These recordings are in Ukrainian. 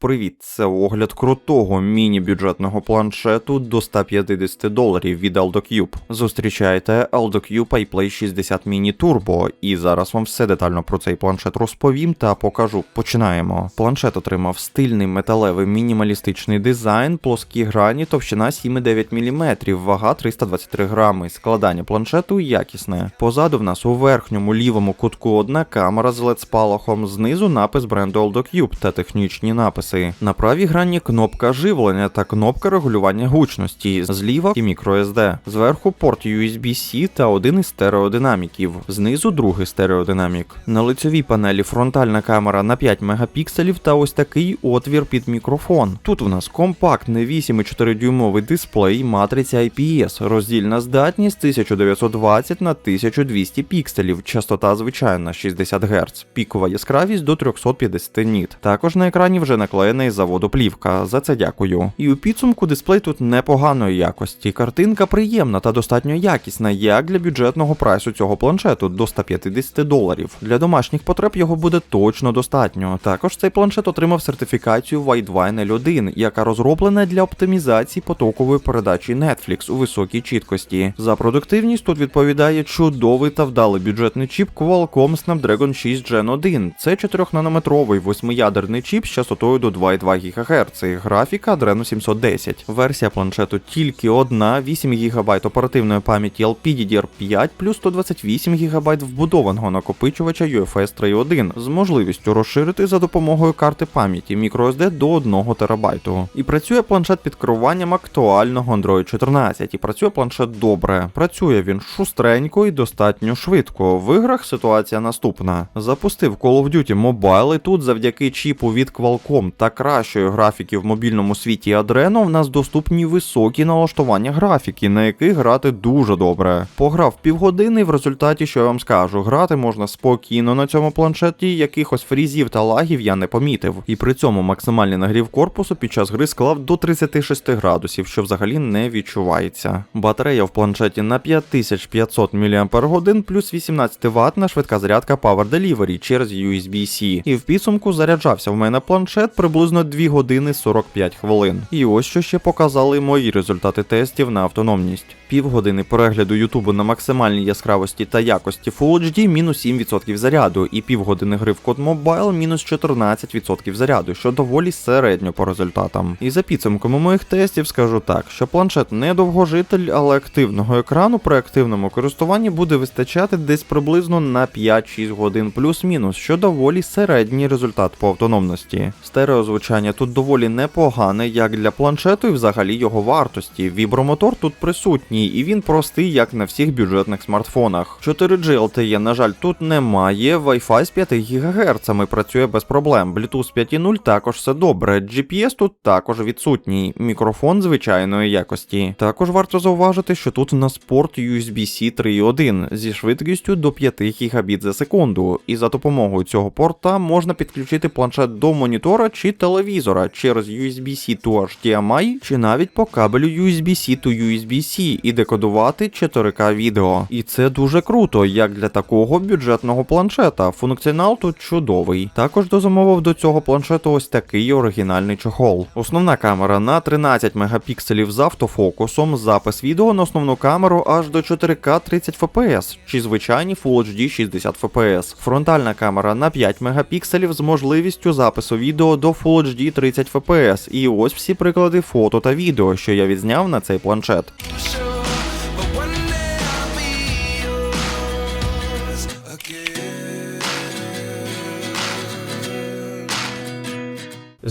Привіт, це огляд крутого міні-бюджетного планшету до 150 доларів від AldoCube. Зустрічайте AldoCube iPlay 60 Mini Turbo, і зараз вам все детально про цей планшет розповім та покажу. Починаємо. Планшет отримав стильний металевий мінімалістичний дизайн, плоскі грані, товщина 7,9 мм, вага 323 грами. Складання планшету якісне. Позаду в нас у верхньому лівому кутку одна камера з LED спалахом, знизу напис бренду AldoCube та технічні написи. На правій грані кнопка живлення та кнопка регулювання гучності, зліва і microSD. Зверху порт USB-C та один із стереодинаміків, знизу другий стереодинамік. На лицьовій панелі фронтальна камера на 5 мегапікселів та ось такий отвір під мікрофон. Тут в нас компактний 8,4 дюймовий дисплей, матриця IPS, роздільна здатність 1920 на 1200 пікселів, частота звичайна 60 Гц, пікова яскравість до 350 ніт. Також на екрані вже наклеєний заводу плівка. За це дякую. І у підсумку дисплей тут непоганої якості. Картинка приємна та достатньо якісна, як для бюджетного прайсу цього планшету до 150 доларів. Для домашніх потреб його буде точно достатньо. Також цей планшет отримав сертифікацію Widevine L1, яка розроблена для оптимізації потокової передачі Netflix у високій чіткості. За продуктивність тут відповідає чудовий та вдалий бюджетний чіп Qualcomm Snapdragon 6 Gen 1. Це 4-нанометровий восьмиядерний чіп з частотою до 2,2 ГГц, графіка Adreno 710. Версія планшету тільки одна, 8 ГБ оперативної пам'яті LPDDR5 плюс 128 ГБ вбудованого накопичувача UFS 3.1 з можливістю розширити за допомогою карти пам'яті microSD до 1 ТБ. І працює планшет під керуванням актуального Android 14. І працює планшет добре. Працює він шустренько і достатньо швидко. В іграх ситуація наступна. Запустив Call of Duty Mobile і тут завдяки чіпу від Qualcomm та кращої графіки в мобільному світі Adreno в нас доступні високі налаштування графіки, на яких грати дуже добре. Пограв півгодини, в результаті, що я вам скажу, грати можна спокійно на цьому планшеті, якихось фрізів та лагів я не помітив. І при цьому максимальний нагрів корпусу під час гри склав до 36 градусів, що взагалі не відчувається. Батарея в планшеті на 5500 мАч плюс 18 Вт швидка зарядка Power Delivery через USB-C. І в підсумку заряджався в мене планшет приблизно 2 години 45 хвилин. І ось що ще показали мої результати тестів на автономність. Півгодини перегляду Ютубу на максимальній яскравості та якості Full HD мінус 7% заряду, і півгодини гри в код Mobile мінус 14% заряду, що доволі середньо по результатам. І за підсумками моїх тестів скажу так, що планшет не довгожитель, але активного екрану при активному користуванні буде вистачати десь приблизно на 5-6 годин плюс-мінус, що доволі середній результат по автономності. Стереозвучання тут доволі непогане, як для планшету і взагалі його вартості. Вібромотор тут присутній, і він простий, як на всіх бюджетних смартфонах. 4G LTE, на жаль, тут немає. Wi-Fi з 5 ГГц працює без проблем. Bluetooth 5.0 також все добре. GPS тут також відсутній. Мікрофон звичайної якості. Також варто зауважити, що тут у нас порт USB-C 3.1 зі швидкістю до 5 Гбіт за секунду. І за допомогою цього порта можна підключити планшет до монітора чи телевізора через USB-C to HDMI, чи навіть по кабелю USB-C to USB-C і декодувати 4К відео. І це дуже круто, як для такого бюджетного планшета. Функціонал тут чудовий. Також дозамовив до цього планшету ось такий оригінальний чохол. Основна камера на 13 мегапікселів з автофокусом, запис відео на основну камеру аж до 4К 30 FPS, чи звичайні Full HD 60 FPS. Фронтальна камера на 5 мегапікселів з можливістю запису відео до Full HD 30 FPS. І ось всі приклади фото та відео, що я відзняв на цей планшет.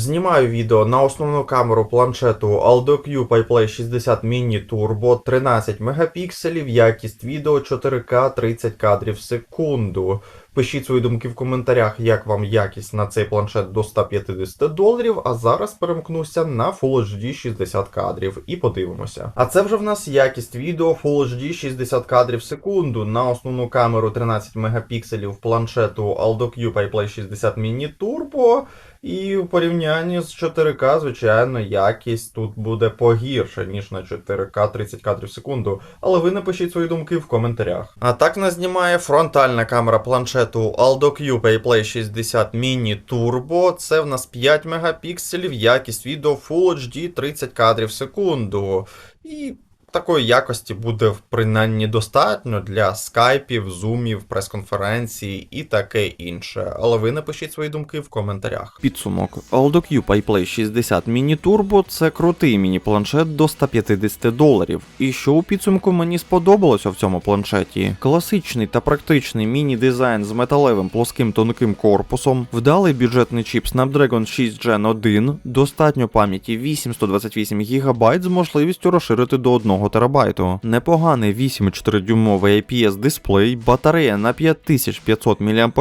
Знімаю відео на основну камеру планшету AldoQ PyPlay 60 Mini Turbo 13 мегапікселів, якість відео 4К 30 кадрів в секунду. Пишіть свої думки в коментарях, як вам якість на цей планшет до 150 доларів. А зараз перемкнуся на Full HD 60 кадрів і подивимося. А це вже в нас якість відео Full HD 60 кадрів в секунду на основну камеру 13 мегапікселів планшету AldoQ PyPlay 60 Mini Turbo. І в порівнянні з 4К, звичайно, якість тут буде погірше, ніж на 4К 30 кадрів в секунду. Але ви напишіть свої думки в коментарях. А так нас знімає фронтальна камера планшету Aldo Q PayPlay 60 Mini Turbo. Це в нас 5 мегапікселів, якість відео Full HD 30 кадрів в секунду. І такої якості буде принаймні достатньо для скайпів, зумів, прес-конференцій і таке інше. Але ви напишіть свої думки в коментарях. Підсумок Q PayPlay 60 Mini Turbo – це крутий міні-планшет до 150 доларів. І що у підсумку мені сподобалося в цьому планшеті? Класичний та практичний міні-дизайн з металевим плоским тонким корпусом, вдалий бюджетний чіп Snapdragon 6 Gen 1, достатньо пам'яті 828 ГБ з можливістю розширити до 1 ТБ, непоганий 8,4 дюймовий IPS дисплей, батарея на 5500 мАч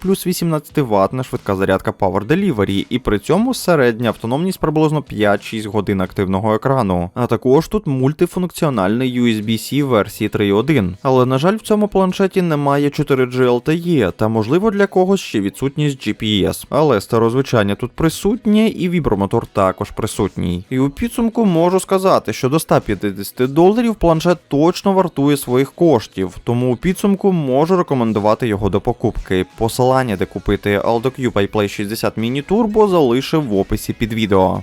плюс 18 Вт швидка зарядка Power Delivery, і при цьому середня автономність приблизно 5-6 годин активного екрану. А також тут мультифункціональний USB-C версії 3.1. Але на жаль, в цьому планшеті немає 4G LTE, та можливо для когось ще відсутність GPS. Але старозвичання тут присутнє, і вібромотор також присутній. І у підсумку можу сказати, що до 150 доларів планшет точно вартує своїх коштів, тому у підсумку можу рекомендувати його до покупки. Посилання, де купити Aldo Q PayPlay 60 Mini Turbo залишив в описі під відео.